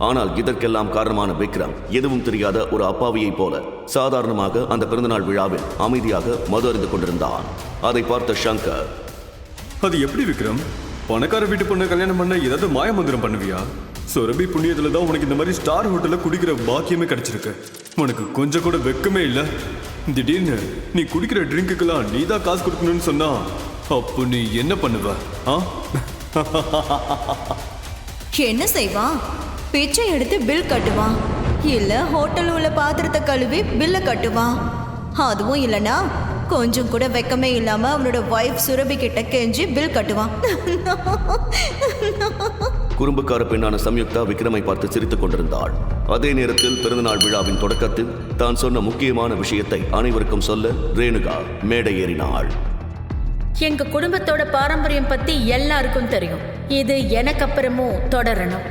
ஆனால் இதற்கெல்லாம் காரணமான விக்ரம் எதுவும் தெரியாத ஒரு அப்பாவியைப் போல சாதாரணமாக அந்த பிறந்தநாள் விழாவில் அமைதியாக மது அருந்து கொண்டிருந்தான். அதை பார்த்த சங்கர் அது எப்படி விக்ரம்? பணக்கார வீட்டு பொண்ணை கல்யாணம் பண்ண ஏதாவது மாய மந்திரம் பண்ணுவியா? சுரபி புண்ணியத்துல தான் உனக்கு இந்த மாதிரி ஸ்டார் ஹோட்டல்ல குடிக்கிற பாக்கியமே கிடைச்சிருக்கு. உனக்கு கொஞ்சம் கூட வெக்கமே இல்ல. திடீர்னு நீ குடிக்கிற ட்ரிங்க்குக்கெல்லாம் நீ தான் காசு கொடுக்கணும்னு சொன்னா அப்போ நீ என்ன பண்ணுவ? ஆ? என்ன செய்வான்? பிச்சை எடுத்து பில் கட்டுவான். இல்ல ஹோட்டல் உள்ள பாத்திரத்தை கழுவி பில்ல கட்டுவான். அதுவும் இல்லனா கொஞ்சம் கூட வெக்கமே இல்லாம அவனோட ஒய்ஃப் சுரபி கிட்ட கெஞ்சி பில் கட்டுவான். குறும்புக்கார பெண்ணான சம்யுக்தா விக்ரமை பார்த்து சிரித்துக் கொண்டிருந்தாள். அதே நேரத்தில் பிறந்தநாள் விழாவின் தொடக்கத்தில் தான் சொன்ன முக்கியமான விஷயத்தை அனைவருக்கும் சொல்ல ரேணுகா மேடை ஏறினாள். எங்க குடும்பத்தோட பாரம்பரியம் பத்தி எல்லாருக்கும் தெரியும். இது எனக்கு அப்புறமும் தொடரணும்.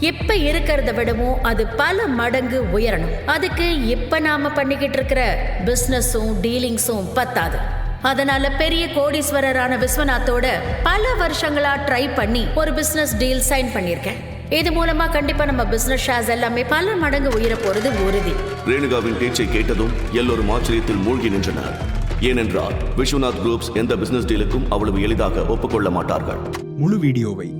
இப்ப இருக்கிறத விடவும் அது பல மடங்கு உயரணும். அதுக்கு இப்ப நாம பண்ணிக்கிட்டு இருக்கிற பிசினஸும் டீலிங்ஸும் பத்தாது. அதனால பெரிய கோடீஸ்வரரான விஸ்வநாத்தோட பல வருஷங்களா ட்ரை பண்ணி ஒரு பிசினஸ் டீல் சைன் பண்ணியிருக்கேன். இது மூலமா கண்டிப்பா நம்ம பிசினஸ் ஷேர்ஸ் எல்லாமே பல மடங்கு உயர போறது உறுதி. ரேணுகாவின் பேச்சை கேட்டதும் எல்லோரும் ஆச்சரியத்தில் மூழ்கி நின்றனர். ஏனென்றால் விஸ்வநாத் குரூப்ஸ் எந்த பிசினஸ் டீலுக்கும் அவ்வளவு எளிதாக ஒப்புக்கொள்ள மாட்டார்கள். முழு வீடியோவை